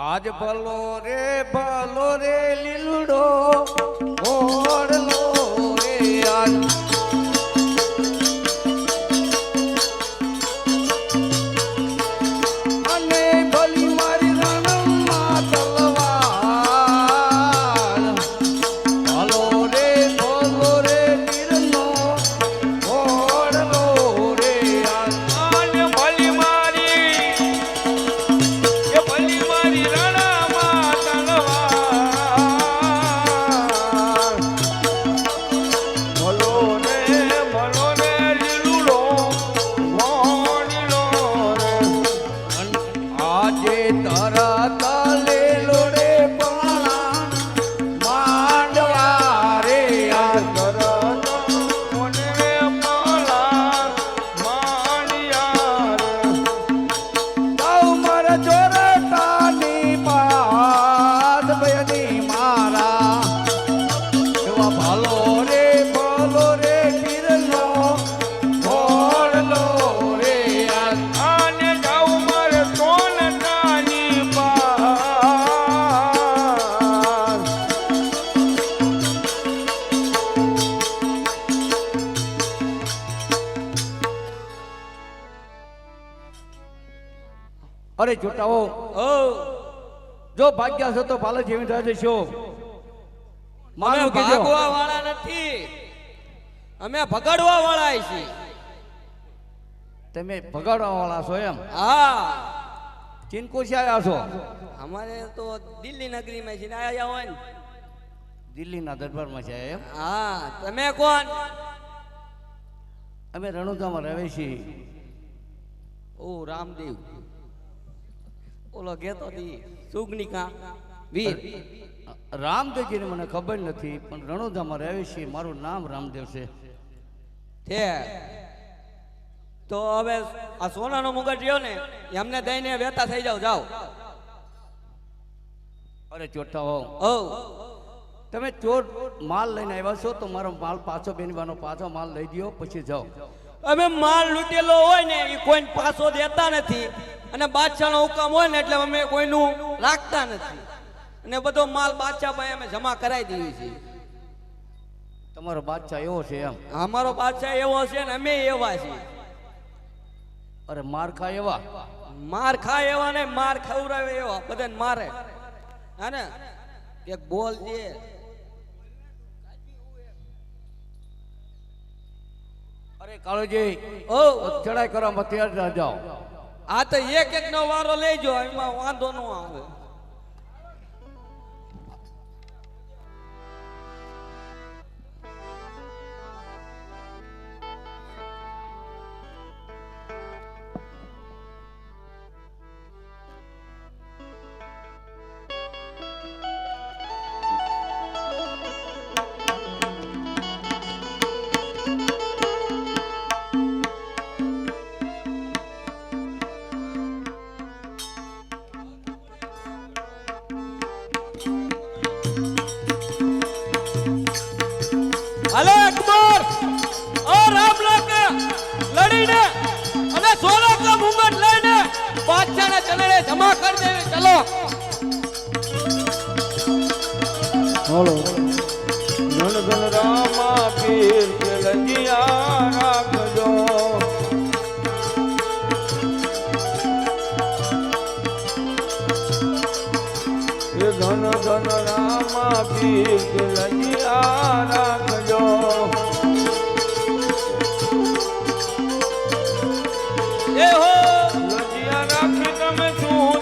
આજ ભલો રે ભલો રે લીલડો ઓળલો તારા જો ભાગ્યા છો તો ભાલે જેવી થાય છો. મારું ભાગવા વાળા નથી. અમે ભગાડવા વાળા છીએ. તમે ભગાડવા વાળા છો એમ? હા. ચીનકો છે આવ્યા છો? અમારે તો દિલ્હી નગરીમાં છે આયા હોય ને. દિલ્હીના દરબારમાં છે એમ? હા તમે કોણ? અમે રણુદામાં રહે છીએ. ઓ રામદેવ. ઓલો ગેતો દી. સુગનિકા વીર. રામદેવજીને મને ખબર નથી પણ રણોદામાં રહે છે મારું નામ રામદેવ છે. તે તો હવે આ સોનાનો મુગટ રહ્યો ને એમને દઈને વેતા થઈ જાવ જાઓ. અરે ચોટા હો. ઓ તમે ચોર માલ લઈને આવ્યા છો તો મારો માલ પાછો બેનવાનો પાછો માલ લઈ દ્યો પછી જાઓ. અમે માલ લૂટેલો હોય ને એ કોઈને પાછો દેતા નથી. અને બાદશાહનો હુકમ હોય ને એટલે અમે કોઈનું રાખતા નથી. અને બધો માલ બાદશાહ ભાઈ અમે જમા કરાવી દઈએ છીએ તમારો બાદશાહ એવો છે એમ? અમારો બાદશાહ એવો છે ને અમે એવા છીએ. અરે મારખા એવા? માર ખા એવા ને માર ખવડાવે એવા બધાને મારે. હા ને? એક બોલ દે. અરે કાળુજી ઓ. ચડાઈ કરવામાં તૈયાર જાઓ. આ તો એક એક નો વારો લેજો એમાં વાંધો ન આવે. દેવી ચલો. ધન ધન રામા પીર કે લજિયા રાખજો ધન ધન રામા પીર રાખજો. એ હો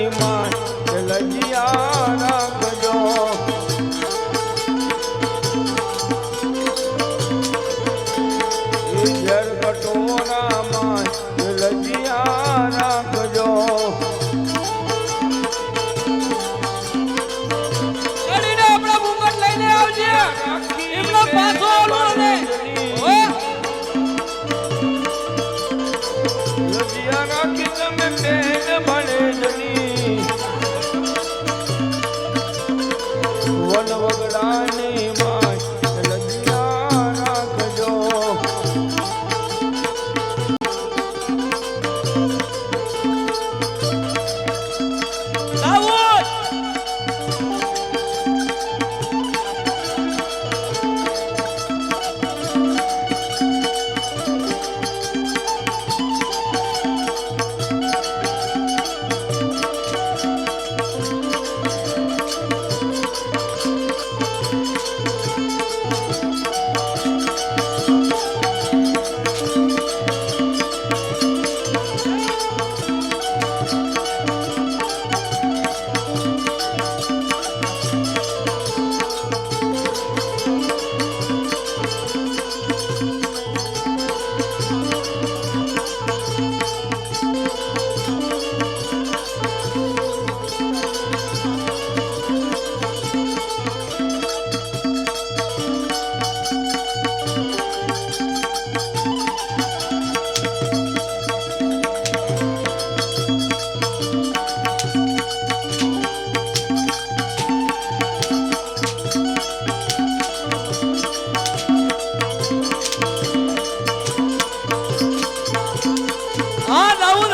ની માં લજિયા રામ હા દાઉદ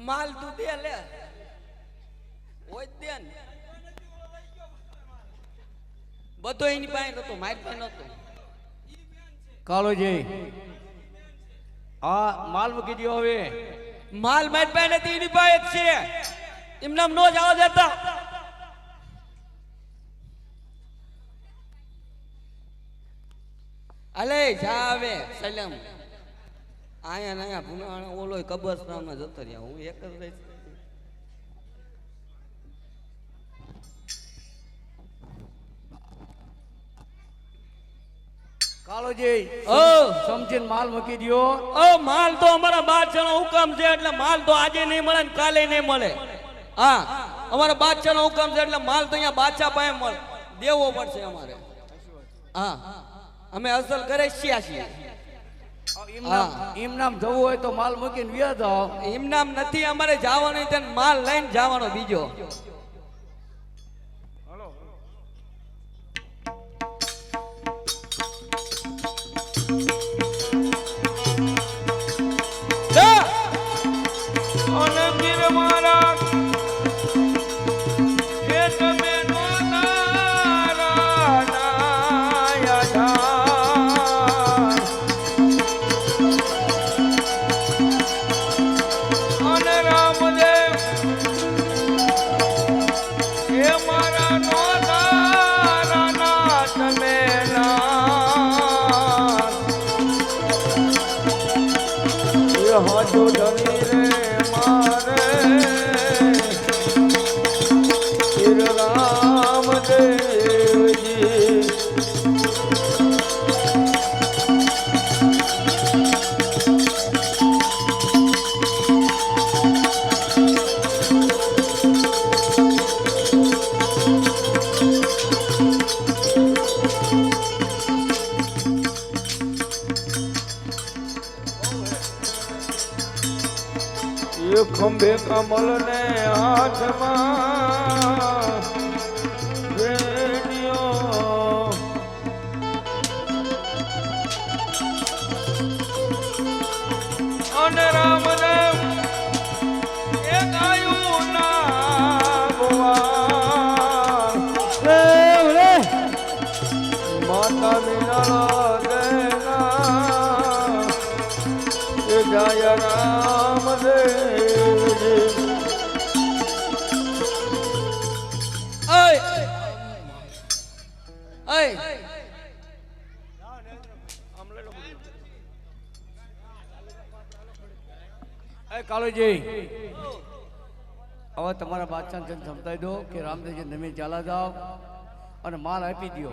માલ તું દે લે. હોય દે ને. બધો એની પાસે નતો મારી પાસે નતો. કાળોજી આ માલ મૂકી દ્યો હવે. માલ મારી પાસે નથી એની પાસે જ છે. એમને નો જવા દેતા. અલે જા આવે સલમ. આયા ને આયા પુના ઓલો કબ્રસ્તાનમાં જતો રહ્યા. હું એક જ રહીશ. કાળોજી ઓ! સમજીને માલ મૂકી દ્યો. ઓ માલ તો અમારા બાદશાહનો હુકમ છે એટલે માલ તો આજે નહીં મળે ને કાલે નહીં મળે. હા અમારા બાદશાહનો હુકમ છે એટલે માલ તો અહીંયા બાદશાહ પાસે મળે. દેવો પડશે અમારે. હા અમે અસલ કરે છીએ છીએ. એમ નામ જવું હોય તો માલ મૂકીને વ્યા જાઓ. એમ નામ નથી અમારે જવાનું માલ લઈને જવાનો બીજો. Elmalar એ કાળુજી હવે તમારા બાદશાહ સમજાવી દો કે રામદેવજી તમે ચાલા જાઓ અને માલ આપી દો